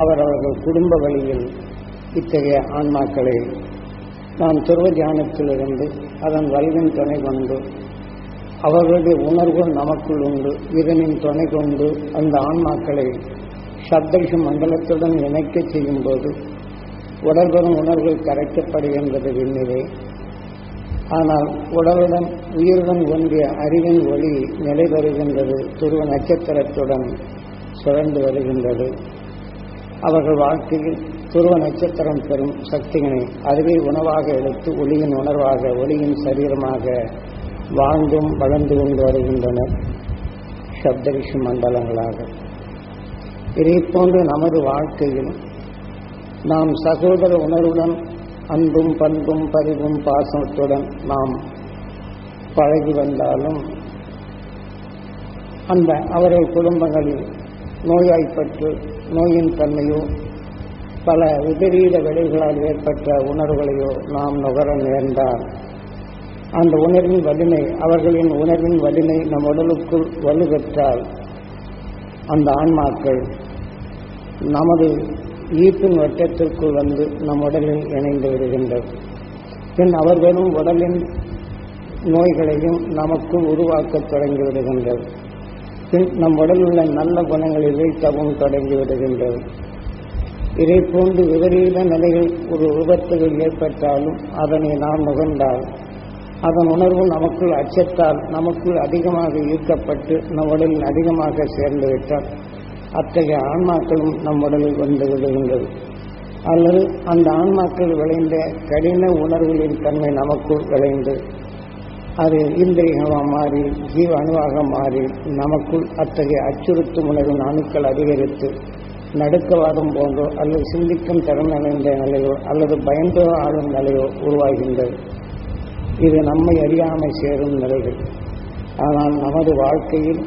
அவரவர்கள் குடும்ப வழியில் இத்தகைய ஆன்மாக்களை நாம் துருவ தியானத்திலிருந்து அதன் வலிவின் துணை கொண்டு அவர்களுடைய உணர்வுகள் நமக்குள் உண்டு இதனின் துணை கொண்டு அந்த ஆன்மாக்களை சப்தரிஷ மண்டலத்துடன் இணைக்க செய்யும் போது உடல்பெறும் உணர்வுகள் கரைக்கப்படுகின்றது விண்ணிலே. ஆனால் உடலுடன் உயிருடன் ஒன்றிய அறிவின் ஒளி நிலை வருகின்றது துருவ நட்சத்திரத்துடன் சுழந்து வருகின்றது. அவர்கள் வாழ்க்கையில் துருவ நட்சத்திரம் பெறும் சக்திகளை அதுவே உணவாக எடுத்து ஒளியின் உணர்வாக ஒளியின் சரீரமாக வாழ்ந்தும் வளர்ந்து கொண்டு வருகின்றனர் சப்தரிஷி மண்டலங்களாக. இதை போன்று நமது வாழ்க்கையில் நாம் சகோதர உணர்வுடன் அன்பும் பண்பும் பரிவும் பாசத்துடன் நாம் பழகி வந்தாலும் அந்த அவர்கள் குடும்பங்களில் நோயாய்ப்பட்டு நோயின் தன்மையோ பல விபரீத விளைவுகளால் ஏற்பட்ட உணர்வுகளையோ நாம் நுகர நேர்ந்தால் அந்த உணர்வின் வலிமை அவர்களின் உணர்வின் வலிமை நம் உடலுக்குள் வலுப்பெற்றால் அந்த ஆன்மாக்கள் நமது ஈர்ப்பின் வட்டத்திற்குள் வந்து நம் உடலில் இணைந்து விடுகின்றது பின் அவர்களும் உடலின் நோய்களையும் நமக்கு உருவாக்கத் தொடங்கி விடுகின்றது பின் நம் உடலில் உள்ள நல்ல குணங்களை வீழ்த்தவும் தொடங்கி விடுகின்றது இதை போன்று விபரீத நிலையில் ஒரு விபத்துகள் ஏற்பட்டாலும் அதனை நாம் நுகர்ந்தால் அதன் உணர்வு நமக்குள் அச்சத்தால் நமக்குள் அதிகமாக ஈர்க்கப்பட்டு நம் உடலில் அதிகமாக சேர்ந்துவிட்டால் அத்தகைய ஆன்மாக்களும் நம் உடலில் வந்து விடுகின்றது. அல்லது அந்த ஆன்மாக்கள் விளைந்த கடின உணர்வுகளின் தன்மை நமக்குள் விளைந்து அது இந்திரியமாக மாறி ஜீவ அணுவாக மாறி நமக்குள் அத்தகைய அச்சுறுத்தும் உணர்வின் அணுக்கள் அதிகரித்து நடுக்கவாதம் போன்றோ அல்லது சிந்திக்கும் திறன் அடைந்த நிலையோ அல்லது பயந்தோ ஆளும் நிலையோ உருவாகின்றது. இது நம்மை அறியாமல் சேரும் நிலைகள். ஆனால் நமது வாழ்க்கையில்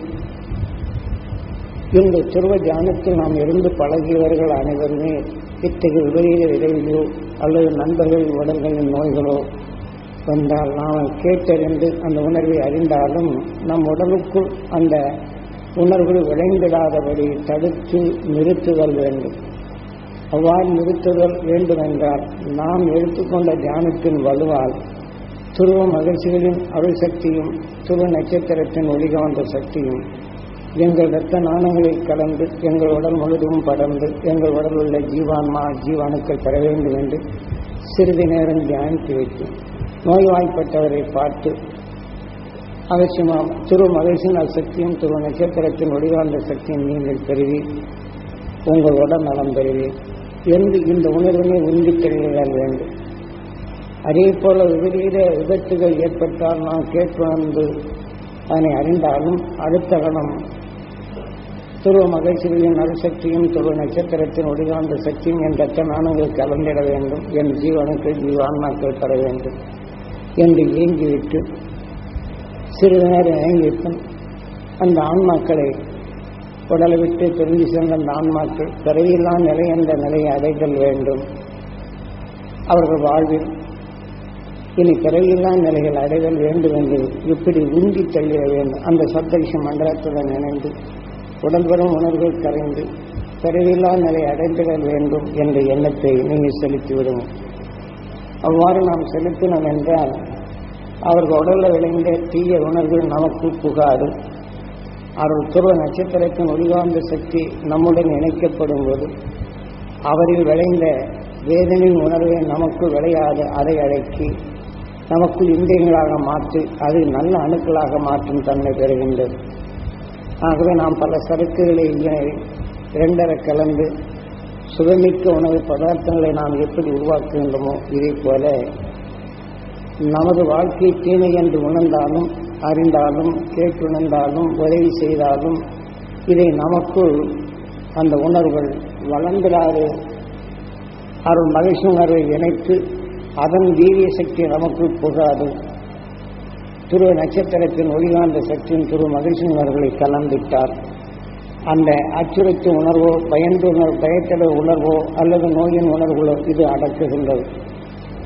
இந்த துருவ தியானத்தில் நாம் இருந்து பழகியவர்கள் அனைவருமே இத்தகைய விபரீத இடைவெளியோ அல்லது நண்பர்கள் உடல்களின் நோய்களோ வந்தால் நாம் கேட்டறிந்து அந்த உணர்வை அறிந்தாலும் நம் உடலுக்குள் அந்த உணர்வு விளைந்திடாதபடி தடுத்து நிறுத்துதல் வேண்டும். அவ்வாறு நிறுத்துதல் வேண்டும் என்றால் நாம் எடுத்துக்கொண்ட தியானத்தின் வலுவால் துருவ மகிழ்ச்சிகளின் அருள் சக்தியும் துருவ நட்சத்திரத்தின் ஒளிகாந்த சக்தியும் எங்கள் இரத்த நாணங்களில் கலந்து எங்கள் உடல் முழுதும் படர்ந்து எங்கள் உடல் உள்ள ஜீவான்மா ஜீவாணுக்கள் பெற வேண்டும் என்று சிறிது நேரம் தியானித்து வைத்தேன் நோய்வாய்ப்பட்டவரை பார்த்து அவசியமாக திரு மகிழ்ச்சியின் சக்தியும் திரு நட்சத்திரத்தின் ஒளிகாந்த சக்தியும் நீங்கள் பெறுவி. உங்கள் உடல் நலம் பெறுவி. என்று இந்த உணர்வினை உந்தி தெளிவுகள் வேண்டும். அதே போல விபரீத விபத்துகள் ஏற்பட்டால் நாம் கேட்பு அதனை அறிந்தாலும் அடுத்த கணம் துருவ மகிழ்ச்சிகளின் அருசக்தியும் துருவ நட்சத்திரத்தின் ஒளிகாந்த சக்தியும் என் ரத்த நாணங்கள் கலந்திட வேண்டும். என் ஜீவனுக்கு ஜீவான்மாக்கள் பெற வேண்டும். என்று ஏங்கிவிட்டு சிறிது நேரம் ஏங்கிவிட்டும். அந்த ஆன்மாக்களை உடலை விட்டு தெரிஞ்சு சென்ற அந்த ஆன்மாக்கள் பிறவியெல்லாம் நிலை என்ற நிலையை அடைதல் வேண்டும். அவர்கள் வாழ்வில் இனி பிறவியெல்லாம் நிலைகள் அடைதல் வேண்டும் என்று இப்படி உந்தி தள்ளிட வேண்டும் அந்த சப்தரிஷ மண்டலத்துடன் இணைந்து உடல்பெறும் உணர்வுகள் கரைந்து பிறவில்லா நிலை அடைந்திட வேண்டும் என்ற எண்ணத்தை நீங்கள் செலுத்திவிடுவோம் அவ்வாறு நாம் செலுத்தினோம் என்றால் அவர்கள் உடலில் விளைந்த தீய உணர்வுகள் நமக்கு புகாது அவர்கள் துருவ நட்சத்திரத்தின் ஒளிகாந்த சக்தி நம்முடன் இணைக்கப்படும் போது அவரில் விளைந்த வேதனின் உணர்வை நமக்கு விளையாது அதை அடக்கி நமக்குள் இந்தியங்களாக மாற்றி அது நல்ல அணுக்களாக மாற்றும் தன்மை பெறுகின்றது. ஆகவே நாம் பல சரக்குகளை இரண்டரை கலந்து சுகமிக்க உணவு பதார்த்தங்களை நாம் எப்படி உருவாக்குகின்றோமோ இதே போல நமது வாழ்க்கை தீமை என்று உணர்ந்தாலும் அறிந்தாலும் கேட்டுணர்ந்தாலும் உதவி செய்தாலும் இதை நமக்குள் அந்த உணர்வுகள் வளர்ந்திடாது. அருள் மகிழ்ச்சி உணர்வை இணைத்து அதன் வீரிய சக்தி நமக்கு புகாது. துருவ நட்சத்திரத்தின் ஒளிகாந்த சக்தியின் திரு மகிழ்ச்சி உணர்வுகளை கலந்துட்டார். அந்த அச்சுறுத்தும் உணர்வோ பயந்து உணர்வு பயத்தட உணர்வோ அல்லது நோயின் உணர்வுகளோ இது அடக்குகின்றது.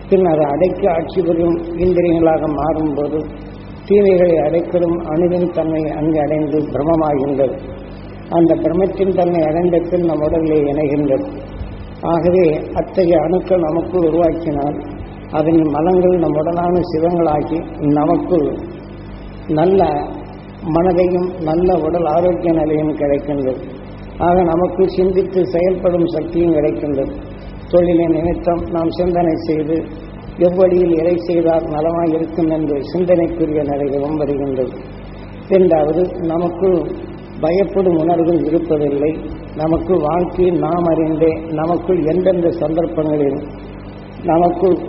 பின் அது அடைக்க ஆட்சி புரியும் இந்திரியங்களாக மாறும்போது தீமைகளை அடைக்கலும் அணுவின் தன்மை அங்கு அடைந்து பிரமமாகின்றது. அந்த பிரமத்தின் தன்மை அடைந்த பின் நம் உடலிலே இணைகின்றது. ஆகவே அத்தகைய அணுக்கள் நமக்குள் உருவாக்கினால் அதன் மலங்கள் நம் உடலான சிவங்களாக்கி நமக்குள் நல்ல மனதையும் நல்ல உடல் ஆரோக்கிய நிலையும் கிடைக்கின்றது. ஆக நமக்கு சிந்தித்து செயல்படும் சக்தியும் கிடைக்கின்றது. தொழிலின் நிமித்தம் நாம் சிந்தனை செய்து எவ்வழியில் இறை செய்தால் நலமாக இருக்கும் என்று சிந்தனைக்குரிய நிலைகளும் வருகின்றது. இரண்டாவது நமக்கு பயப்படும் உணர்வு இருப்பதில்லை. நமக்கு வாழ்க்கையில் நாம் அறிந்தே நமக்குள் எந்தெந்த சந்தர்ப்பங்களில் நமக்கு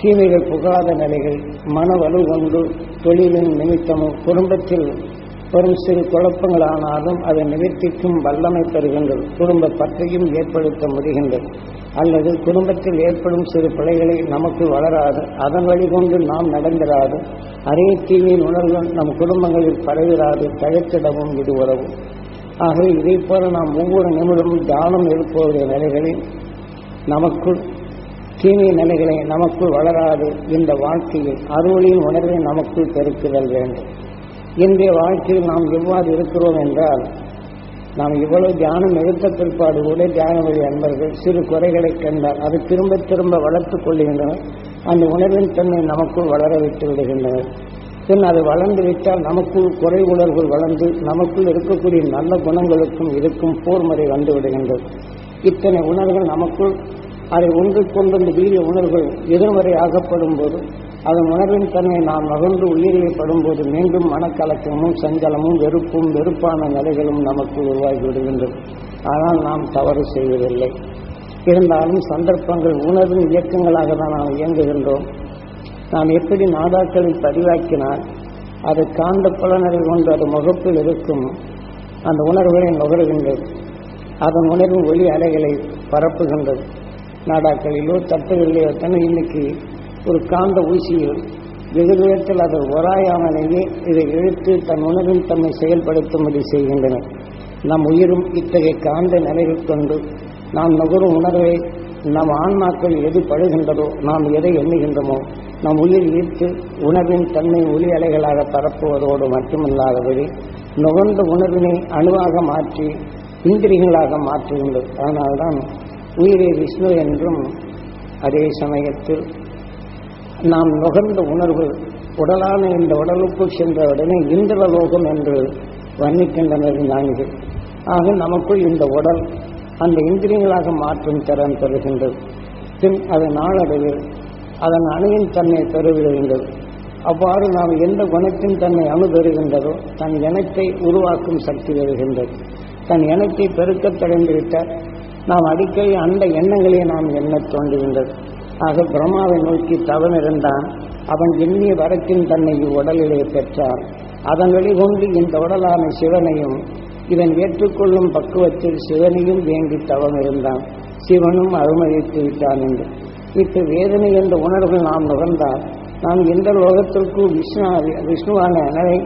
தீமைகள் புகாத நிலைகள் மன வலு கொண்டு தொழிலின் நிமித்தமும் குடும்பத்தில் வரும் சிறு குழப்பங்களானாலும் அதை நிவர்த்திக்கும் வல்லமை பெறுகின்றது குடும்ப பற்றையும் ஏற்படுத்த முடிகின்றது அல்லது குடும்பத்தில் ஏற்படும் சிறு பிழைகளை நமக்கு வளராது அதன் வழி கொண்டு நாம் நடந்திராது அரிய தீவின் உணர்வுகள் நம் குடும்பங்களில் பரவிராது தழைத்திடவும் இது உதவும். ஆகவே இதை போல நாம் ஒவ்வொரு நிமிடமும் தியானம் எழுப்புவதைய நிலைகளில் நமக்குள் தீமை நிலைகளை நமக்குள் வளராது இந்த வாழ்க்கையில் அருளின் உணர்வை நமக்குள் பெருக்குதல் வேண்டும். இன்றைய வாழ்க்கையில் நாம் எவ்வாறு இருக்கிறோம் என்றால் நாம் இவ்வளவு தியானம் எடுத்த பிற்பாடு கூட தியான வழி அன்பர்கள் சிறு குறைகளை கண்டால் அது திரும்ப திரும்ப வளர்த்துக் கொள்கின்றனர். அந்த உணர்வின் தன்மை நமக்குள் வளர விட்டு விடுகின்றனர். பின் அது வளர்ந்து விட்டால் நமக்குள் குறை உணர்வுகள் வளர்ந்து நமக்குள் இருக்கக்கூடிய நல்ல குணங்களுக்கும் இருக்கும் போர்முறை வந்து விடுகின்றது. இத்தனை உணர்வுகள் நமக்குள் அதை ஒன்றுக்கொண்டு இந்த வீரிய உணர்வுகள் எதிர்மறை ஆகப்படும் போது அதன் உணர்வின் தன்மை நாம் மகிழ்ந்து உயிரியப்படும் போது மீண்டும் மனக்கலக்கமும் சஞ்சலமும் வெறுப்பும் வெறுப்பான நிலைகளும் நமக்கு உருவாகி விடுகின்றது. ஆனால் நாம் தவறு செய்வதில்லை. இருந்தாலும் சந்தர்ப்பங்கள் உணர்வின் இயக்கங்களாக தான் நாம் இயங்குகின்றோம். நாம் எப்படி நாடாக்களில் பதிவாக்கினால் அது காந்த புலனரை கொண்டு அது முகப்பில் இருக்கும் அந்த உணர்வுகளை நுகர்கின்றது. அதன் உணர்வு ஒளி அலைகளை பரப்புகின்றது. நாடாக்களிலோ தட்டுகளிலோ தானே இன்னைக்கு ஒரு காந்த ஊசியில் வெகு தூரத்தில் அதை ஒராயாமலேயே இதை இழுத்து தன் உணர்வின் தம்மை செயல்படுத்தும்படி செய்கின்றனர் நம் உயிரும் இத்தகைய காந்த நிலைகள் கொண்டு நாம் நுகரும் உணர்வை நம் ஆன்மாக்கள் எது படுகின்றதோ நாம் எதை எண்ணுகின்றோமோ நம் உயிர் ஈர்த்து உணர்வின் தன்மை ஒளி அலைகளாக பரப்புவதோடு மட்டுமல்லாதபடி நுகர்ந்த உணர்வினை அணுவாக மாற்றி இந்திரியங்களாக மாற்றுகின்றது. அதனால்தான் உயிரே விஷ்ணு என்றும் அதே சமயத்தில் நாம் நுகர்ந்த உணர்வு உடலான இந்த உடலுக்குள் சென்றவுடனே இந்திரலோகம் என்று வர்ணிக்கின்றனர் ஞானிகள். ஆக நமக்குள் இந்த உடல் அந்த இந்திரியங்களாக மாற்றும் திறன் பெறுகின்றது. பின் அது நாளடைவில் அதன் அணுவின் தன்மை பெறுகின்றது. அவ்வாறு நாம் எந்த குணத்தின் தன்னை அணுபெறுகின்றதோ தன் இனத்தை உருவாக்கும் சக்தி வருகின்றது தன் இனத்தை பெருக்கத் தொடங்கிவிட்டால் நாம் அடிக்கடி அந்த எண்ணங்களே நாம் எண்ணத் தோன்றுகின்றது ஆக பிரம்மாவை நோக்கி தவம் இருந்தான் அவன் எண்ணிய வரத்தின் தன்னை உடலிலே பெற்றான் அதன் வெளிகொண்டு இந்த உடலான சிவனையும் இதன் ஏற்றுக்கொள்ளும் பக்குவத்தில் சிவனையும் வேண்டி தவம் இருந்தான் சிவனும் அருமதித்து விட்டான் என்று. இப்ப வேதனை என்ற உணர்வு நாம் நுகர்ந்தால் நாம் எந்த லோகத்திற்கும் விஷ்ணு விஷ்ணுவான அனவை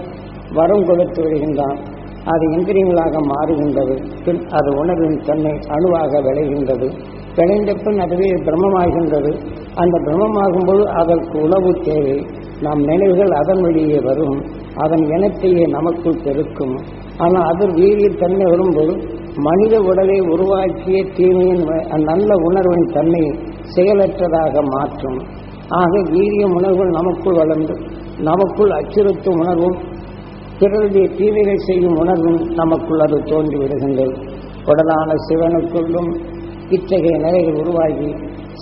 வரம் கொடுத்து விடுகின்றான். அது இந்திரியங்களாக மாறுகின்றது. பின் அது உணர்வின் தன்னை அணுவாக விளைகின்றது. விளைந்த பின் அதுவே பிரம்மமாகின்றது. அந்த பிரம்மமாகும்போது அதற்கு உணவு தேவை. நம் நினைவுகள் அதன் வழியே வரும். அதன் இனத்தையே நமக்குள் பெருக்கும். ஆனால் அது வீரிய தன்மை வரும்போது மனித உடலை உருவாக்கிய தீமையின் நல்ல உணர்வின் தன்மை செயலற்றதாக மாற்றும். ஆக வீரிய உணர்வுகள் நமக்குள் வளர்ந்து நமக்குள் அச்சுறுத்தும் உணர்வும் பிறருடைய தீமைகள் செய்யும் உணர்வும் நமக்குள் அது தோன்றி விடுகின்றது உடலான சிவனுக்குள்ளும் இத்தகைய நிலைகள் உருவாகி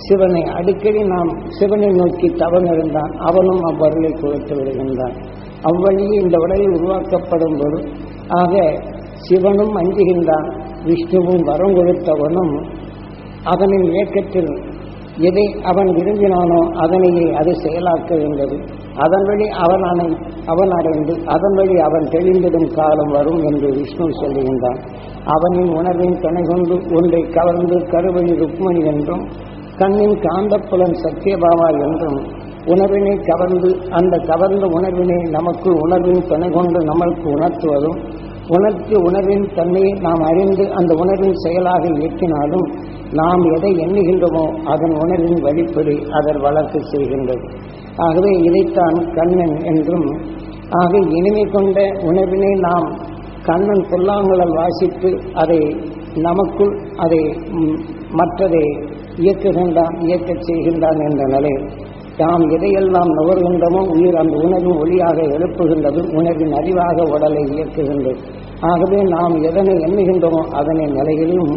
சிவனை அடிக்கடி நாம் சிவனை நோக்கி தவம் இருந்தான் அவனும் அவ்வருளை குறைத்து விடுகின்றான். அவ்வழியே இந்த உடலில் உருவாக்கப்படும் பொருள் ஆக சிவனும் அஞ்சுகின்றான் விஷ்ணுவும் வரம் கொடுத்தவனும் அதனின் இயக்கத்தில் எதை அவன் விரும்பினானோ அதனையே அது செயலாக்குகின்றது அதன் வழி அவன் அணை அவன் அடைந்து அதன் வழி அவன் தெளிந்திடும் காலம் வரும் என்று விஷ்ணு சொல்லுகின்றான். அவனின் உணர்வின் துணை கொண்டு ஒன்றை கவர்ந்து கருவழி ருக்மணி என்றும் கண்ணின் காந்தப்புலன் சத்தியபாவா என்றும் உணர்வினை கவர்ந்து அந்த கவர்ந்த உணர்வினை நமக்கு உணர்வின் துணை கொண்டு நமக்கு உணர்த்துவதும் உணர்த்தி உணர்வின் தன்மையை நாம் அறிந்து அந்த உணர்வின் செயலாக இயக்கினாலும் நாம் எதை எண்ணுகின்றோமோ அதன் உணர்வின் வழிப்படி அதன் வளர்ச்சி செய்கின்றது ஆகவே இதைத்தான் கண்ணன் என்றும் ஆக இனிமை கொண்ட உணர்வினை நாம் கண்ணன் புல்லாங்குழல் வாசித்து அதை நமக்குள் அதை மற்றதை இயக்குகின்றான் இயக்கச் செய்கின்றான் என்ற நிலை. நாம் எதையெல்லாம் நுகர்கின்றமோ உயிர் அந்த உணவின் ஒளியாக எழுப்புகின்றது உணர்வின் அறிவாக உடலை இயக்குகின்றது. ஆகவே நாம் எதனை எண்ணுகின்றோமோ அதனை நிலையிலும்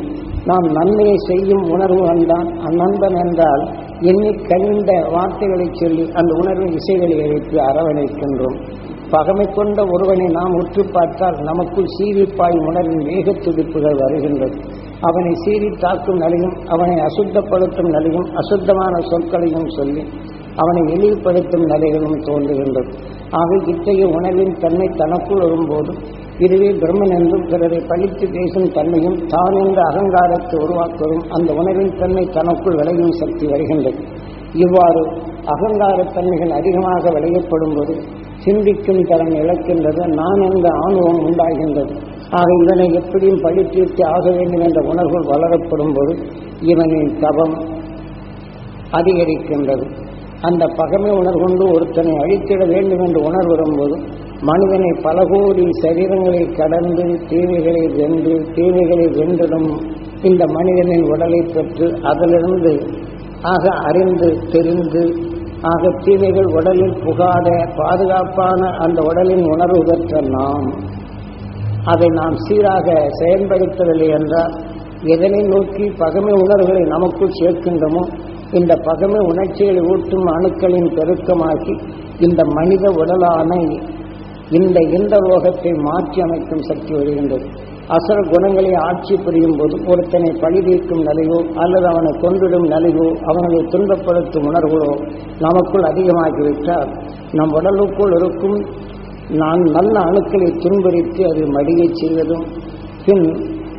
நாம் நன்மையை செய்யும் உணர்வு வந்தான் அந்நண்பன் என்றால் எண்ணி கழிந்த வார்த்தைகளை சொல்லி அந்த உணர்வின் இசைகளை வைத்து அரவணைக்கின்றோம். பகமை கொண்ட ஒருவனை நாம் உற்று பார்த்தால் நமக்குள் சீரிப்பாய் உணர்வின் வேக துடிப்புகள் வருகின்றது. அவனை சீறி தாக்கும் நிலையும் அவனை அசுத்தப்படுத்தும் நிலையும் அசுத்தமான சொற்களையும் சொல்லி அவனை எளிவுபடுத்தும் நிலைகளும் தோன்றுகின்றது. ஆக இத்தகைய உணர்வின் தன்மை தனக்குள் வரும்போது இதுவே பிரம்மன் என்றும் பிறரை பழித்து பேசும் தன்மையும் தான் என்ற அகங்காரத்தை உருவாக்குவதும் அந்த உணர்வின் தன்மை தனக்குள் விளையும் சக்தி வருகின்றது. இவ்வாறு அகங்காரத் தன்மைகள் அதிகமாக விளையப்படும் போது சிந்திக்கும் தரம் இழக்கின்றது நான் என்ற ஆணவம் உண்டாகின்றது. ஆக இதனை எப்படியும் படித்தீர்த்து ஆக வேண்டும் என்ற உணர்வு வளரப்படும் போது இவனின் தபம் அதிகரிக்கின்றது. அந்த பகமை உணர்கொண்டு ஒருத்தனை அழித்திட வேண்டும் என்று உணர்வு வரும்போது மனிதனை பல கோடி சரீரங்களை கடந்து தீமைகளை வென்று தீமைகளை வென்றதும் இந்த மனிதனின் உடலை பெற்று அதிலிருந்து ஆக அறிந்து தெரிந்து ஆக தீமைகள் உடலில் புகாத பாதுகாப்பான அந்த உடலின் உணர்வு பெற்ற நாம் அதை நாம் சீராக செயல்படுத்தவில்லை என்றால் எதனை நோக்கி பகமை உணர்வுகளை நமக்குள் சேர்க்கின்றோமோ இந்த பகமை உணர்ச்சிகளை ஊட்டும் அணுக்களின் பெருக்கமாக்கி இந்த மனித உடலான இந்த இந்த லோகத்தை மாற்றி அமைக்கும் சக்தி வருகின்றது அசுர குணங்களை ஆட்சி புரியும் போது ஒருத்தனை பழி நிலையோ அல்லது அவனை கொன்றிடும் நிலையோ அவனை துன்பப்படுத்தும் உணர்வுகளோ நமக்குள் அதிகமாகிவிட்டால் நம் உடலுக்குள் இருக்கும் நான் நல்ல அணுக்களை துன்புறுத்தி அது மடியை செய்வதும் பின்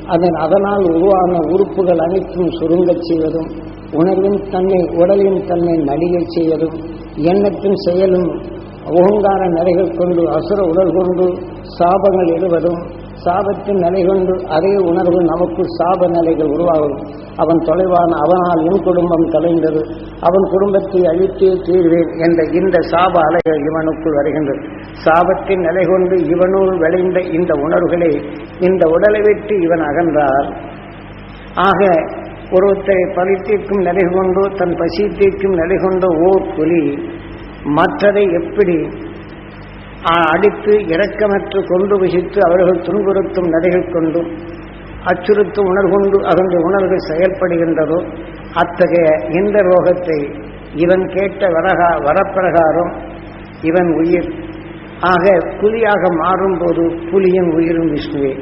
அதன் அதனால் உருவான உறுப்புகள் அனைத்தும் சுருங்கச் செய்வதும் உணர்வின் தன்மை உடலின் தன்மை நடிகை செய்வதும் எண்ணத்தின் செயலும் ஓங்கார நிலைகள் கொண்டு அசுர உடல் கொண்டு சாபங்கள் எழுவதும் சாபத்தின் நிலை கொண்டு அதே உணர்வு நமக்கு சாப நிலைகள் உருவாகும். அவன் தொலைவான அவனால் என் குடும்பம் தொலைந்தது அவன் குடும்பத்தை அழித்தே தீர்வேன் என்ற இந்த சாப அலைகள் இவனுக்குள் வருகின்றது. சாபத்தின் நிலை கொண்டு இவனுள் விளைந்த இந்த உணர்வுகளை இந்த உடலை விட்டு இவன் அகன்றார். ஆக ஒருத்தரை பழி நிலை கொண்டு தன் பசி தீர்க்கும் நிலை கொண்ட ஓர் புலி மற்றதை எப்படி அடித்து இரக்கமற்று கொண்டு விசித்து அவர்கள் துன்புறுத்தும் நடைகள் கொண்டும் அச்சுறுத்தும் உணர்கொண்டு அதனுடைய உணர்வுகள் செயல்படுகின்றதோ அத்தகைய இந்த ரோகத்தை இவன் கேட்ட வரகா வரப்பிரகாரம் இவன் உயிர். ஆக புலியாக மாறும்போது புலியின் உயிரும் விஷ்ணுவே.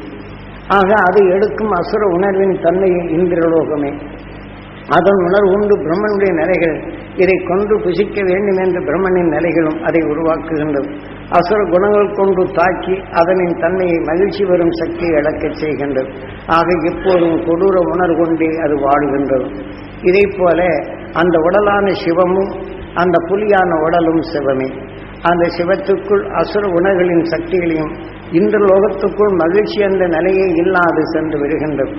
ஆக அது எடுக்கும் அசுர உணர்வின் தன்மையை இந்திரலோகமே. அதன் உணர்வு உண்டு பிரம்மனுடைய நிலைகள். இதை கொண்டு புசிக்க வேண்டும் என்ற பிரம்மனின் நிலைகளும் அதை உருவாக்குகின்றது அசுர குணங்கள் கொண்டு தாக்கி அதனின் தன்மையை மகிழ்ச்சி வரும் சக்தியை இழக்கச் செய்கின்றது ஆக எப்போதும் கொடூர உணர்வு கொண்டே அது வாழுகின்றது. இதை போல அந்த உடலான சிவமும் அந்த புலியான உடலும் சிவமே. அந்த சிவத்துக்குள் அசுர உணர்களின் சக்திகளையும் இந்த லோகத்துக்குள் மகிழ்ச்சி என்ற நிலையே இல்லாது சென்று விடுகின்றது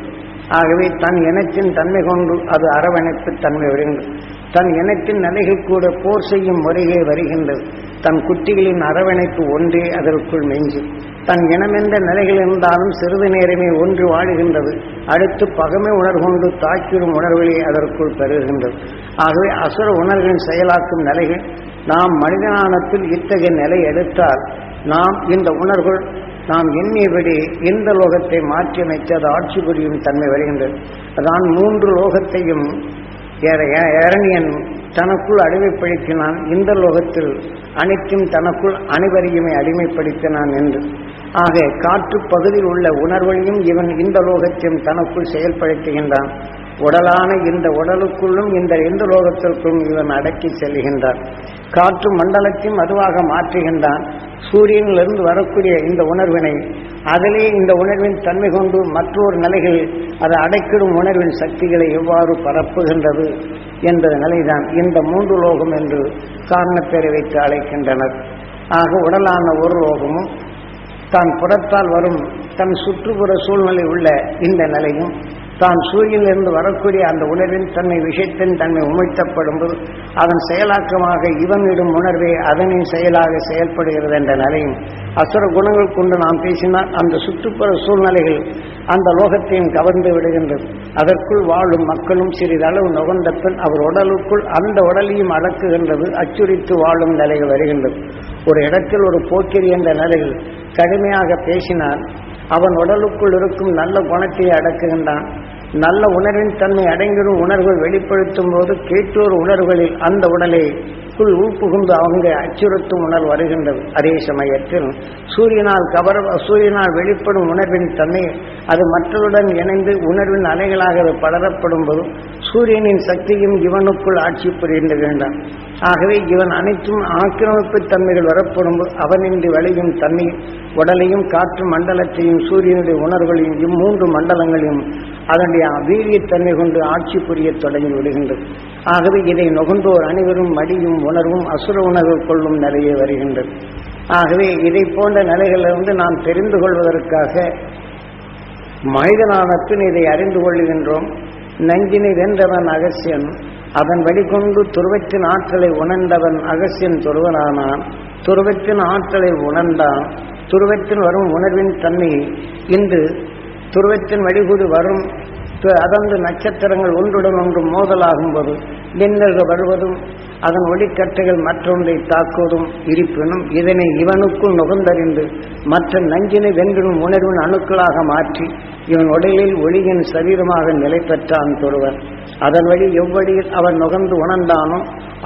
ஆகவே தன் இனத்தின் தன்மை கொண்டு அது அரவணைப்பு தன்மை வருகின்றது. தன் இனத்தின் நிலைகள் கூட போர் செய்யும் முறையே வருகின்றது. தன் குட்டிகளின் அரவணைப்பு ஒன்றே அதற்குள் மெஞ்சி தன் இனமென்ற நிலைகள் இருந்தாலும் சிறிது நேரமே ஒன்று வாழுகின்றது. அடுத்து பகமை உணர்கொண்டு தாக்கிடும் உணர்வுகளே அதற்குள் பெறுகின்றது ஆகவே அசுர உணர்களின் செயலாக்கும் நிலைகள் நாம் மனிதனானத்தில் இத்தகைய நிலை எடுத்தால் நாம் இந்த உணர்வுகள் நாம் எண்ணியபடி இந்த லோகத்தை மாற்றியமைத்து அது ஆட்சி புரியும் தன்மை வருகின்றது. அதான் மூன்று லோகத்தையும் ஏற- இரணியன் தனக்குள் அடிமைப்படுத்தினான். இந்த லோகத்தில் அனைத்தும் தனக்குள் அனைவரையுமே அடிமைப்படுத்தினான் என்று. ஆக காற்று பகுதியில் உள்ள உணர்வையும் இவன் இந்த லோகத்தையும் தனக்குள் செயல்படுத்துகின்றான். உடலான இந்த உடலுக்குள்ளும் இந்த எந்த லோகத்திற்கும் இவன் அடக்கி செல்கின்றான். காற்று மண்டலத்தையும் அதுவாக மாற்றுகின்றான். சூரியனிலிருந்து வரக்கூடிய இந்த உணர்வினை அதிலே இந்த உணர்வின் தன்மை கொண்டு மற்றொரு நிலைகள் அதை அடைக்கிடும் உணர்வின் சக்திகளை எவ்வாறு பரப்புகின்றது என்ற நிலைதான். இந்த மூன்று லோகம் என்று காரணப்பேரை வைத்து அழைக்கின்றனர். ஆக உடலான ஒரு லோகமும் தான் புறத்தால் வரும் தன் சுற்றுப்புற சூழ்நிலை உள்ள இந்த நிலையும் தான் சூரியனிலிருந்து வரக்கூடிய அந்த உணர்வின் தன்மை விஷயத்தின் தன்மை உமிழ்த்தப்படும் போது அதன் செயலாக்கமாக இவன் இடும் உணர்வே அதனின் செயலாக செயல்படுகிறது என்ற நிலையும் அசுர குணங்கள் கொண்டு நாம் பேசினால் அந்த சுற்றுப்புற சூழ்நிலைகள் அந்த லோகத்தையும் கவர்ந்து விடுகின்றது. அதற்குள் வாழும் மக்களும் சிறிதளவு நுகர்ந்த பின் அவர் உடலுக்குள் அந்த உடலையும் அடக்குகின்றது அச்சுரித்து வாழும் நிலைகள் வருகின்றது. ஒரு இடத்தில் ஒரு போக்கிரி என்ற நிலையில் கடுமையாக பேசினால் அவன் உடலுக்குள் இருக்கும் நல்ல குணத்தை அடக்குகின்றான். நல்ல உணர்வின் தன்மை அடங்கிடும் உணர்வுகள் வெளிப்படுத்தும் போது கேட்டோர் உணர்வுகளில் அந்த உடலை குள் உள்புகுந்து அவங்க அச்சுறுத்தும் உணர்வு வருகின்றது. அதே சமயத்தில் சூரியனால் கவர சூரியனால் வெளிப்படும் உணர்வின் தன்மை அது மற்றவருடன் இணைந்து உணர்வின் அலைகளாக அது படரப்படும் போதும் சூரியனின் சக்தியும் இவனுக்குள் ஆட்சி புரிந்து வேண்டாம் ஆகவே இவன் அனைத்தும் ஆக்கிரமிப்பு தன்மைகள் வரப்படும் போது அவனின்றி வழியும் தன்மை உடலையும் காற்று மண்டலத்தையும் சூரியனுடைய உணர்வுகளையும் இம்மூன்று மண்டலங்களையும் அதனுடைய வீரியத்தன்மை கொண்டு ஆட்சி புரிய தொடங்கி விடுகின்றது. ஆகவே இதை நுகர்ந்தோர் அனைவரும் மடியும் உணர்வும் அசுர உணர்வு கொள்ளும் நிலையே வருகின்றது. ஆகவே இதை போன்ற நிலைகளிலிருந்து நாம் தெரிந்து கொள்வதற்காக மனிதனான பின் இதை அறிந்து கொள்கின்றோம். நஞ்சினை வென்றவன் அகசியன் அதன் வழிகொண்டு துருவத்தின் ஆற்றலை உணர்ந்தவன் அகசியன் துருவனானான். துருவத்தின் ஆற்றலை உணர்ந்தான். துருவத்தில் வரும் உணர்வின் தன்மை இன்று துருவத்தின் வழிகூடி வரும். அதந்து நட்சத்திரங்கள் ஒன்றுடன் ஒன்று மோதலாகும் போது மின்னல்கள் வருவதும் அதன் ஒளிக்கட்டைகள் மற்றொன்றை தாக்குவதும் இருப்பினும் இதனை இவனுக்குள் நுகர்ந்தறிந்து மற்ற நஞ்சினை வென்றிடும் உணர்வின் அணுக்களாக மாற்றி இவன் உடலில் ஒளியின் சரீரமாக நிலை பெற்றான் துருவன் அதன் வழி எவ்வழியில் அவன் நுகர்ந்து உணர்ந்தானோ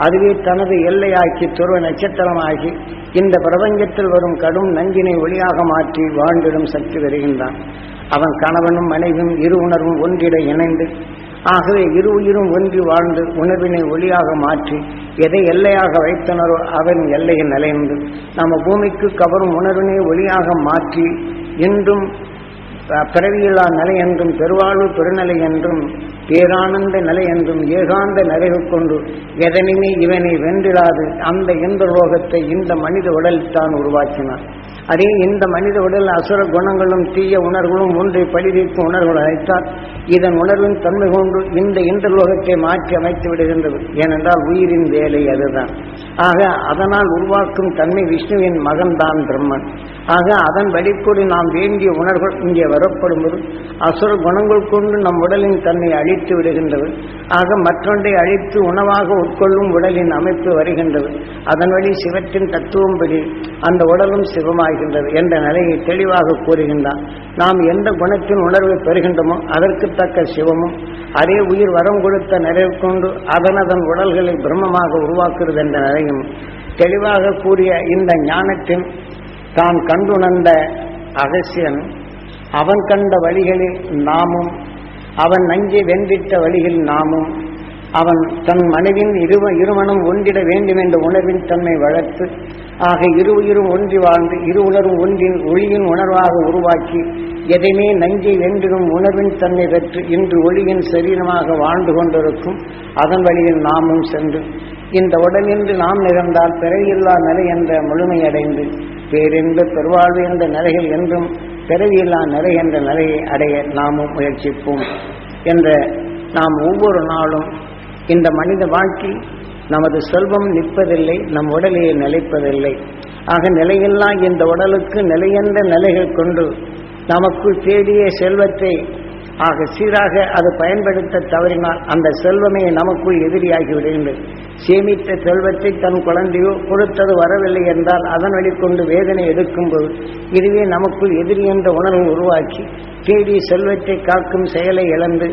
அதுவே தனது எல்லையாக்கி துருவ நட்சத்திரமாகி இந்த பிரபஞ்சத்தில் வரும் கடும் நஞ்சினை ஒளியாக மாற்றி வாழ்ந்திடும் சக்தி வருகின்றான். அவன் கணவனும் மனைவியும் இரு உணர்வும் ஒன்றிட இணைந்து. ஆகவே இரு உயிரும் ஒன்றி வாழ்ந்து உணர்வினை ஒளியாக மாற்றி எதை எல்லையாக வைத்தனரோ அவன் எல்லையில் நிலைந்து. நம்ம பூமிக்கு கவரும் உணர்வினை ஒளியாக மாற்றி இன்றும் பிறவியில்லா நிலை என்றும் பெருவாழ்வு பெருநிலை என்றும் பேரானந்த நிலை என்றும் ஏகாந்த நிறைவு கொண்டு எதனுமே இவனை வென்றிடாது. அந்த இந்த லோகத்தை இந்த மனித உடலில் தான் உருவாக்கினான் அதே இந்த மனித உடல் அசுர குணங்களும் தீய உணர்வுகளும் ஒன்றை பழிவிக்கும் உணர்வுகள் அழைத்தால் இதன் உணர்வின் தன்மை கொண்டு இந்த இந்த லோகத்தை மாற்றி அமைத்து விடுகின்றது. ஏனென்றால் உயிரின் வேலை அதுதான். ஆக அதனால் உருவாக்கும் தன்மை விஷ்ணுவின் மகன்தான் பிரம்மன். ஆக அதன் வழிக்கூடி நாம் வேண்டிய உணர்வுகள் இங்கே வரப்படும்போது அசுர குணங்கள் கொண்டு நம் உடலின் தன்னை அழித்து விடுகின்றது. ஆக மற்றொன்றை அழித்து உணவாக உட்கொள்ளும் உடலின் அமைப்பு வருகின்றது. அதன் வழி சிவத்தின் தத்துவம்படி அந்த உடலும் சிவமாகின்றது என்ற நிலையை தெளிவாக கூறுகின்றான். நாம் எந்த குணத்தின் உணர்வை பெறுகின்றோமோ அதற்கு தக்க சிவமும் அதே உயிர் வரம் கொடுத்த நிறைவு கொண்டு அதன் அதன் உடல்களை பிரம்மமாக உருவாக்குகிறது என்ற நிலையும் தெளிவாக கூறிய இந்த ஞானத்தின் தான் கண்டுணர்ந்த அகசியன் அவன் கண்ட வழிகளில் நாமும் அவன் நஞ்சை வென்றிட்ட வழியில் நாமும் அவன் தன் மனைவின் இருவ இருமனும் ஒன்றிட வேண்டும் என்ற உணர்வின் தன்மை வளர்த்து ஆக இரு உயிரும் ஒன்றி வாழ்ந்து இரு உணர்வும் ஒன்றின் ஒளியின் உணர்வாக உருவாக்கி எதையுமே நஞ்சை வென்றிடும் உணர்வின் தன்மை பெற்று இன்று ஒளியின் சரீரமாக வாழ்ந்து கொண்டிருக்கும் அதன் வழியில் நாமும் சென்று இந்த உடலின்றி நாம் நிகழ்ந்தால் பிறவியில்லா நிலை என்ற முழுமையடைந்து பேரின்ப பெருவாழ்வு என்ற நிலைகள் என்றும் பிறவியில்லா நிலை என்ற நிலையை அடைய நாமும் முயற்சிப்போம் என்ற நாம் ஒவ்வொரு நாளும் இந்த மனித வாழ்க்கை நமது செல்வம் நிற்பதில்லை நம் உடலையே நிலைப்பதில்லை. ஆக நிலையில்லா இந்த உடலுக்கு நிலையென்ற நிலைகள் கொண்டு நமக்குள் தேடிய செல்வத்தை ஆக சீராக அது பயன்படுத்த தவறினால் அந்த செல்வமே நமக்குள் எதிரியாகி விடுகின்றது சேமித்த செல்வத்தை தன் குழந்தையோ கொடுத்தது வரவில்லை என்றால் அதன் வழிகொண்டு வேதனை எடுக்கும்போது இதுவே நமக்குள் எதிரி என்ற உணர்வு உருவாக்கி தேடிய செல்வத்தை காக்கும் செயலை இழந்து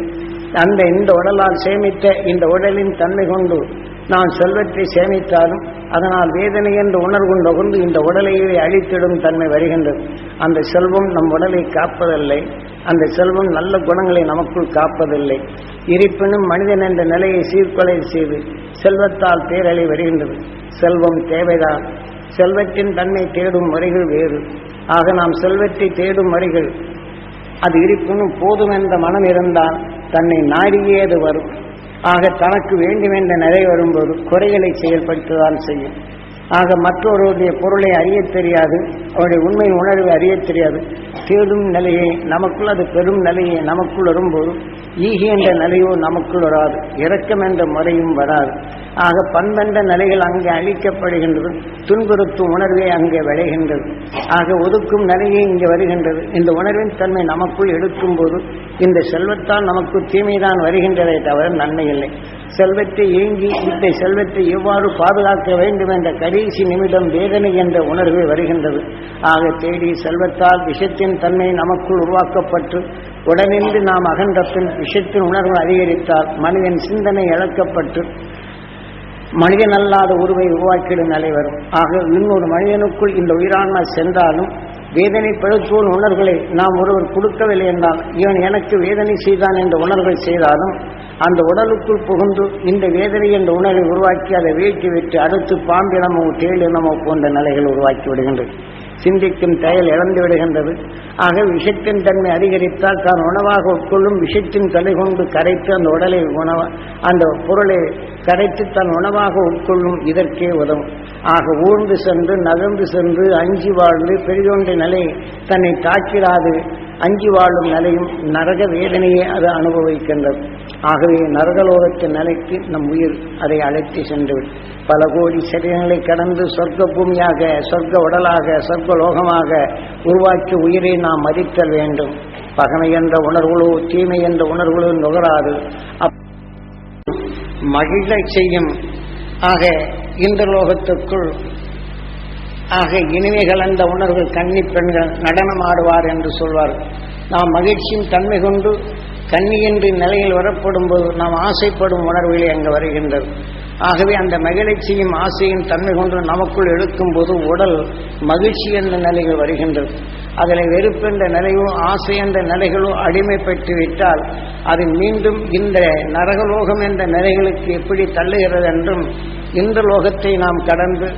அந்த இந்த உடலால் சேமித்த இந்த உடலின் தன்மை கொண்டு நான் செல்வத்தை சேமித்தாலும் அதனால் வேதனை என்று உணர்வு நுகர்ந்து இந்த உடலையே அழித்திடும் தன்மை வருகின்றது. அந்த செல்வம் நம் உடலை காப்பதில்லை. அந்த செல்வம் நல்ல குணங்களை நமக்குள் காப்பதில்லை. இருப்பினும் மனிதன் என்ற நிலையை சீர்கொலை செய்து செல்வத்தால் பேரலை வருகின்றது. செல்வம் தேவைதான். செல்வத்தின் தன்மை தேடும் முறைகள் வேறு. ஆக நாம் செல்வத்தை தேடும் முறைகள் அது இருப்பினும் போதும் என்ற மனம் இருந்தால் தன்னை நாடியே அது வரும். ஆக தனக்கு வேண்டும் என்ற நிலை வரும்போது குறைகளை செயல்படுத்துதான் செய்யும். ஆக மற்றொருடைய பொருளை அறியத் தெரியாது அவருடைய உண்மை உணர்வை அறியத் தெரியாது. தேடும் நிலையை நமக்குள் அது பெரும் நிலையை நமக்குள் வரும்போது ஈகி என்ற நிலையோ நமக்குள் வராது. இரக்கம் என்ற முறையும் வராது. ஆக பண்பென்ற நிலைகள் அங்கே அழிக்கப்படுகின்றது. துன்புறுத்தும் உணர்வே அங்கே விளைகின்றது. ஆக ஒதுக்கும் நிலையே இங்கே வருகின்றது. இந்த உணர்வின் தன்மை நமக்குள் எடுக்கும் போது இந்த செல்வத்தால் நமக்கு தீமைதான் வருகின்றதை தவிர நன்மை இல்லை. செல்வத்தை ஏங்கி இந்த செல்வத்தை எவ்வாறு பாதுகாக்க வேண்டும் என்ற கடைசி நிமிடம் வேதனை என்ற உணர்வே வருகின்றது. ஆக தேடி செல்வத்தால் விஷத்தின் தன்மை நமக்குள் உருவாக்கப்பட்டு உடனின்றி நாம் அகன்ற பின் விஷத்தின் உணர்வு அதிகரித்தால் மனிதன் சிந்தனை இழக்கப்பட்டு மனிதன் அல்லாத உருவை உருவாக்கிடும் நிலை வரும். ஆக இன்னொரு மனிதனுக்குள் இந்த உயிரான சென்றாலும் வேதனைப்படுத்துவோர் உணர்வுகளை நாம் ஒருவர் கொடுக்கவில்லை என்றால் இவன் எனக்கு வேதனை செய்தான் என்ற உணர்வை செய்தாலும் அந்த உடலுக்குள் புகுந்து இந்த வேதனை என்ற உணர்வை உருவாக்கி அதை வீழ்த்தி விட்டு அடுத்து பாம்பினமோ தேளினமோ போன்ற நிலைகள் உருவாக்கி விடுகின்றது. சிந்திக்கும் செயல் இழந்து விடுகின்றது. ஆக விஷத்தின் தன்மை அதிகரித்தால் தான் உணவாக உட்கொள்ளும் விஷத்தின் தலை கொண்டு கரைத்து அந்த உடலை உணவ அந்த பொருளை கரைத்து தன் உணவாக உட்கொள்ளும் இதற்கே உதவும். ஆக ஊர்ந்து சென்று நகர்ந்து சென்று அஞ்சி வாழ்ந்து பெரிதொன்ற நிலை தன்னை தாக்கிடாது. அஞ்சி வாழும் நிலையும் நரக வேதனையை அது அனுபவிக்கின்றது. ஆகவே நரகலோகத்தின் நிலைக்கு நம் உயிர் அதை அழைத்து சென்று பல கோடி சரீரங்களை கடந்து சொர்க்க பூமியாக சொர்க்க உடலாக சொர்க்க லோகமாக உருவாக்கி உயிரை நாம் மதித்தல் வேண்டும். பகமை என்ற உணர்வுகளோ தீமை என்ற உணர்வுகளோ நுகராது. அப் மகிழ செய்யும். ஆக இந்த லோகத்துக்குள் ஆக இனிமை கலந்த உணர்வு கன்னி பெண்கள் நடனம் ஆடுவார் என்று சொல்வார் நாம் மகிழ்ச்சியின் தன்மை கொண்டு கன்னியின்றி நிலையில் வரப்படும் போது நாம் ஆசைப்படும் உணர்வுகளே அங்கு வருகின்றது. ஆகவே அந்த மகிழ்ச்சியும் ஆசையும் தன்மை கொண்டு நமக்குள் எடுக்கும் போது உடல் மகிழ்ச்சி என்ற நிலைகள் வருகின்றது. அதில் வெறுப்பென்ற நிலையோ ஆசை என்ற நிலைகளோ அடிமைப்பட்டு விட்டால் அது மீண்டும் இந்த நரகலோகம் என்ற நிலைகளுக்கு எப்படி தள்ளுகிறது என்றும் இந்த லோகத்தை நாம் கடந்து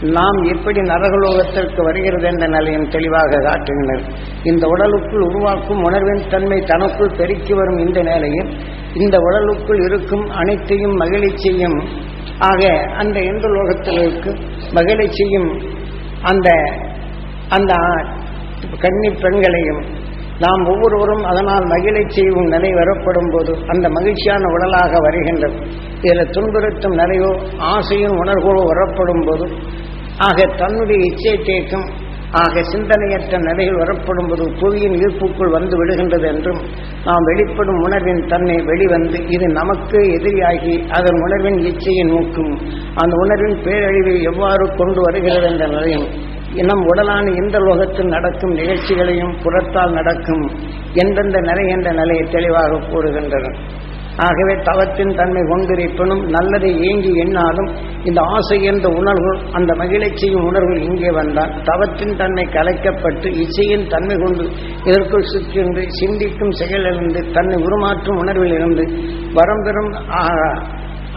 நாம் எப்படி நரகலோகத்திற்கு வருகிறது என்ற நிலையம் தெளிவாக காட்டுகின்றனர் இந்த உடலுக்குள் உருவாக்கும் உணர்வின் தன்மை தனக்குள் பெருக்கி வரும் இந்த நிலையில் இந்த உடலுக்குள் இருக்கும் அனைத்தையும் மகிழ்ச்சியும் ஆக அந்த எந்த லோகத்திற்கு மகிழ்ச்சியும் அந்த அந்த கன்னி பெண்களையும் நாம் ஒவ்வொருவரும் அதனால் மகிழச் செய்யும் நிலை வரப்படும் போது அந்த மகிழ்ச்சியான உடலாக வருகின்றது. இதில் துன்புறுத்தும் நிலையோ ஆசையும் உணர்வோ வரப்படும் போது ஆக தன்னுடைய இச்சை தேக்கம் ஆக சிந்தனையற்ற நிலையில் வரப்படும் போது புவியின் ஈர்ப்புக்குள் வந்து விடுகின்றது என்றும் நாம் வெளிப்படும் உணர்வின் தன்னை வெளிவந்து இது நமக்கு எதிரியாகி அதன் உணர்வின் இச்சையை நோக்கும். அந்த உணர்வின் பேரழிவை எவ்வாறு கொண்டு வருகிறது என்ற நிலையும் நம் உடலான இந்த லோகத்தில் நடக்கும் நிகழ்ச்சிகளையும் புறத்தால் நடக்கும் எந்தெந்த நிலை என்ற நிலையை தெளிவாக கூறுகின்றன. ஆகவே தவத்தின் தன்மை கொண்டிருப்பினும் நல்லதை ஏங்கி எண்ணாலும் இந்த ஆசை என்ற உணர்வு அந்த மகிழ்ச்சியும் உணர்வு இங்கே வந்தால் தவத்தின் தன்மை கலைக்கப்பட்டு இசையின் தன்மை கொண்டு இதற்குள் சுற்றிருந்து சிந்திக்கும் செயலிலிருந்து தன்னை உருமாற்றும் உணர்விலிருந்து வரம்பெறும்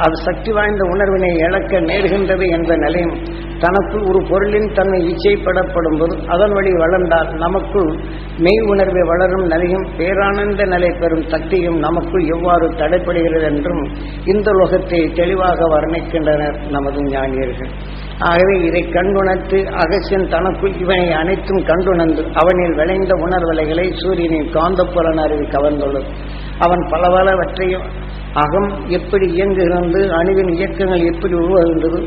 அது சக்தி வாய்ந்த உணர்வினை இழக்க நேர்கின்றது என்ற நிலையும் தனக்குள் ஒரு பொருளின் தன்மை இச்சைப்படப்படும் போது அதன் வழி வளர்ந்தால் நமக்குள் மெய் உணர்வை வளரும் நிலையும் பேரானந்த நிலை பெறும் சக்தியும் நமக்குள் எவ்வாறு தடைப்படுகிறது என்றும் இந்த லோகத்தை தெளிவாக வர்ணிக்கின்றனர் நமது ஞானியர்கள். ஆகவே இதை கண்டுணர்த்து அகசியன் தனக்குள் இவனை அனைத்தும் கண்டுணர்ந்து அவனில் விளைந்த உணர்வலைகளை சூரியனின் காந்தப்புலன் அறிவு கவர்ந்துள்ளது. அவன் பல பலவற்றையும் அகம் எப்படி இயங்குகிறது அணுவின் இயக்கங்கள் எப்படி உருவாகின்றது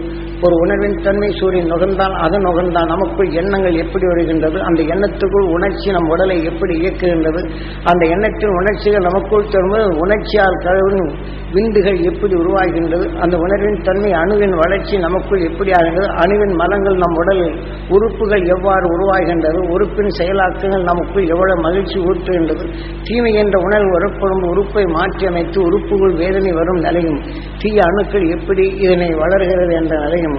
ஒரு உணர்வின் தன்மை சூரியன் நுகர்ந்தான் அது நுகர்ந்தான் நமக்குள் எண்ணங்கள் எப்படி வருகின்றது? அந்த எண்ணத்துக்குள் உணர்ச்சி நம் உடலை எப்படி இயக்குகின்றது? அந்த எண்ணத்தின் உணர்ச்சிகள் நமக்குள் தரும்போது உணர்ச்சியால் கழுவின் விந்துகள் எப்படி உருவாகின்றது? அந்த உணர்வின் தன்மை அணுவின் வளர்ச்சி நமக்குள் எப்படி ஆகின்றது? அணுவின் மலங்கள் நம் உடலில் உறுப்புகள் எவ்வாறு உருவாகின்றது? உறுப்பின் செயலாக்கங்கள் நமக்குள் எவ்வளவு மகிழ்ச்சி ஊற்றுகின்றது தீமை என்ற உணர்வு வரப்படும் உறுப்பை மாற்றியமைத்து உறுப்புகள் வேதனை வரும் நிலையும் தீய அணுக்கள் எப்படி இதனை வளர்கிறது என்ற நிலையும்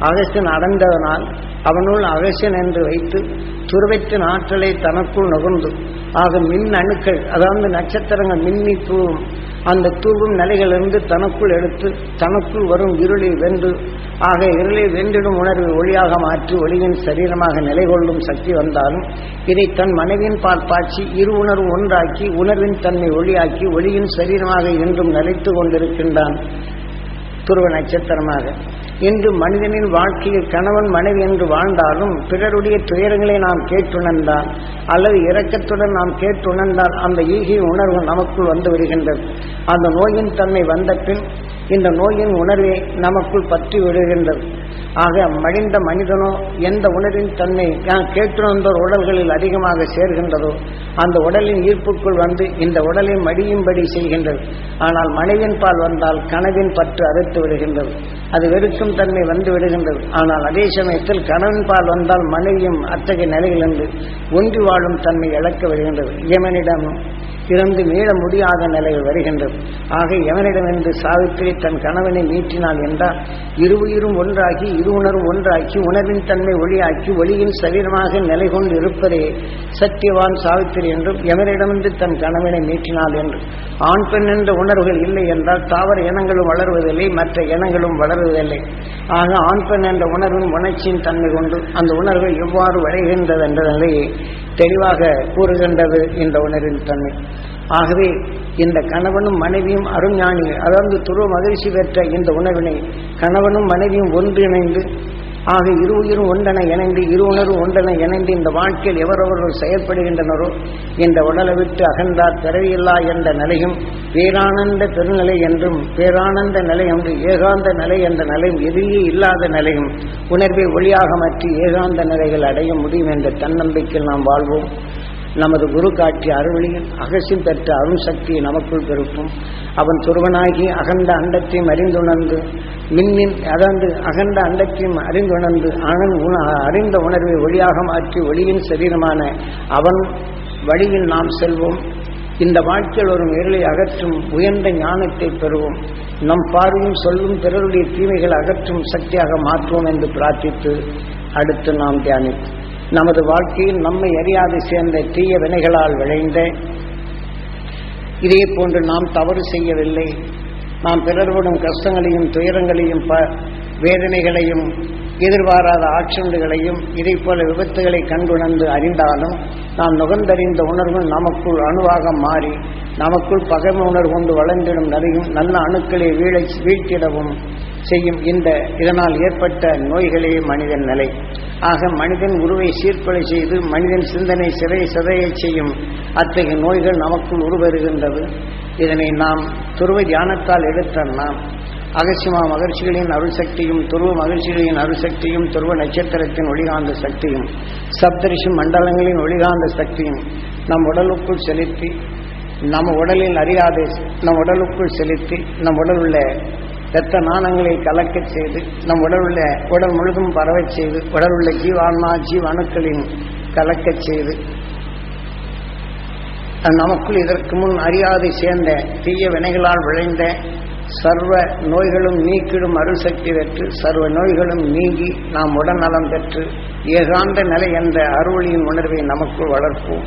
அகஸ்டன் அடைந்ததனால் அவனுள் அகசியன் என்று வைத்து துருவத்தின் ஆற்றலை தனக்குள் நுகர்ந்து ஆக மின் அணுக்கள் அதாவது நட்சத்திரங்கள் மின்னி தூவும் அந்த தூவும் நிலைகளிலிருந்து தனக்குள் எடுத்து தனக்குள் வரும் இருளை வென்று ஆக இருளை வென்றிடும் உணர்வை ஒளியாக மாற்றி ஒளியின் சரீரமாக நிலை கொள்ளும் சக்தி வந்தாலும் இதை தன் மனைவியின் பால் இரு உணர்வு ஒன்றாக்கி உணர்வின் தன்மை ஒளியாக்கி ஒளியின் சரீரமாக என்றும் நிலைத்து கொண்டிருக்கின்றான் துருவ நட்சத்திரமாக. இன்று மனிதனின் வாழ்க்கையில் கணவன் மனைவி என்று வாழ்ந்தாலும் பிறருடைய துயரங்களை நாம் கேட்டுணர்ந்தால் அல்லது இரக்கத்துடன் நாம் கேட்டுணர்ந்தால் அந்த ஈகை உணர்வு நமக்குள் வந்து விடுகின்றது. அந்த நோயின் தன்மை வந்த பின் இந்த நோயின் உணர்வை நமக்குள் பற்றி விடுகின்றது. ஆக மடிந்த மனிதனோ எந்த உணர்வின் தன்னை நான் கேட்டுணர்ந்தோர் உடல்களில் அதிகமாக சேர்கின்றதோ அந்த உடலின் ஈர்ப்புக்குள் வந்து இந்த உடலை மடியும்படி செய்கின்றது. ஆனால் மனைவின் பால் வந்தால் கனவின் பற்று அறுத்து விடுகின்றது. அது வெறுக்கும் தன்மை வந்து விடுகின்றது. ஆனால் அதே சமயத்தில் கணவன் பால் வந்தால் மனைவியும் அத்தகைய நிலையிலிருந்து ஒன்றி வாழும் தன்மை இழக்க விடுகின்றது. யமனிடம் இருந்து மீள முடியாத நிலையில் வருகின்றது. ஆக எவனிடமிருந்து சாவித்திரி தன் கணவனை மீட்டினாள் என்றால் இருவுயிரும் ஒன்றாகி ஒன்றாகி இரு உணர்வு ஒன்றாக்கி உணர்வின் தன்மை ஒளியாக்கி ஒளியின் சரீரமாக நிலை கொண்டு இருப்பதே சத்தியவான் சாவித்திரி என்றும் எவனிடமிருந்து தன் கணவனை மீட்டினாள் என்று. ஆண் பெண் என்ற உணர்வுகள் இல்லை என்றால் தாவர இனங்களும் வளருவதில்லை மற்ற இனங்களும் வளருவதில்லை. ஆக ஆண் பெண் என்ற உணர்வின் உணர்ச்சியின் தன்மை கொண்டு அந்த உணர்வு எவ்வாறு வளைகின்றது என்ற நிலையை தெளிவாக கூறுகின்றது இந்த உணர்வின் தன்மை. ஆகவே இந்த கணவனும் மனைவியும் அருஞானி அதாவது துருவ மகிழ்ச்சி பெற்ற இந்த உணவினை கணவனும் மனைவியும் ஒன்றிணைந்து ஆக இரு உயிரும் ஒன்றென இணைந்து இரு உணரும் ஒன்றென இணைந்து இந்த வாழ்க்கையில் எவரவர்கள் செயற்படுகின்றனரோ இந்த உடலை விட்டு அகன்றார் பிறவியில்லா என்ற நிலையும் பேரானந்த பெருநிலை என்றும் பேரானந்த நிலை என்று ஏகாந்த நிலை என்ற நிலையும் எதிரியே இல்லாத நிலையும் உணர்வை ஒளியாக மாற்றி ஏகாந்த நிலைகள் அடைய முடியும் என்ற தன்னம்பிக்கையில் நாம் வாழ்வோம். நமது குரு காட்டிய அருளியில் அகசின் பெற்ற அருண் சக்தியை நமக்குள் பெருக்கும். அவன் துருவனாகி அகண்ட அண்டத்தையும் அறிந்துணர்ந்து மின்னின் அதாந்து அகண்ட அண்டத்தையும் அறிந்துணர்ந்து அனன் உண அறிந்த உணர்வை ஒளியாக மாற்றி ஒளியின் சரீரமான அவன் வழியில் நாம் செல்வோம். இந்த வாழ்க்கையில் ஒரு இருளை அகற்றும் உயர்ந்த ஞானத்தை பெறுவோம். நம் பார்வையும் சொல்லும் பிறருடைய தீமைகளை அகற்றும் சக்தியாக மாற்றுவோம் என்று பிரார்த்தித்து அடுத்து நாம் தியானித்தோம் நமது வாழ்க்கையில் நம்மை அறியாது சேர்ந்த தீய வினைகளால் விளைந்த இதே போன்று நாம் தவறு செய்யவில்லை. நாம் பிறர்படும் கஷ்டங்களையும் துயரங்களையும் ப வேதனைகளையும் எதிர்பாராத ஆக்சிடென்ட்களையும் இதை போல விபத்துகளை கண்டுணர்ந்து அறிந்தாலும் நாம் நுகர்ந்தறிந்த உணர்வு நமக்குள் அணுவாக மாறி நமக்குள் பகைமை உணர்வு கொண்டு வளர்ந்திடும் நிறையும் நல்ல அணுக்களை வீழ வீழ்த்திடவும் செய்யும் இந்த இதனால் ஏற்பட்ட நோய்களே மனிதன் நிலை. ஆக மனிதன் உருவை சீர்கொலை செய்து மனிதன் சிந்தனை சிறை சிதையை செய்யும் அத்தகைய நோய்கள் நமக்குள் உருவருகின்றது. இதனை நாம் துருவ தியானத்தால் எடுத்த நாம் அகசிமா மகிழ்ச்சிகளின் அருள் சக்தியும் துருவ மகிழ்ச்சிகளின் அருள் சக்தியும் துருவ நட்சத்திரத்தின் ஒளிகாந்த சக்தியும் சப்தரிஷி மண்டலங்களின் ஒளிகாந்த சக்தியும் நம் உடலுக்குள் செலுத்தி நம் உடலில் அறியாத நம் உடலுக்குள் செலுத்தி நம் உடல் உள்ள இரத்த நாணங்களை கலக்கச் செய்து நம் உடலுள்ள உடல் முழுதும் பரவச் செய்து உடல் உள்ள ஜீவான்மா ஜீவணுக்களின் கலக்கச் செய்து நமக்குள் இதற்கு முன் அறியாது சேர்ந்த தீய வினைகளால் விளைந்த சர்வ நோய்களும் நீக்கிடும் அருள் சக்தி பெற்று சர்வ நோய்களும் நீங்கி நாம் உடல்நலம் பெற்று ஏகாந்த நிலை என்ற அருளியின் உணர்வை நமக்குள் வளர்ப்போம்.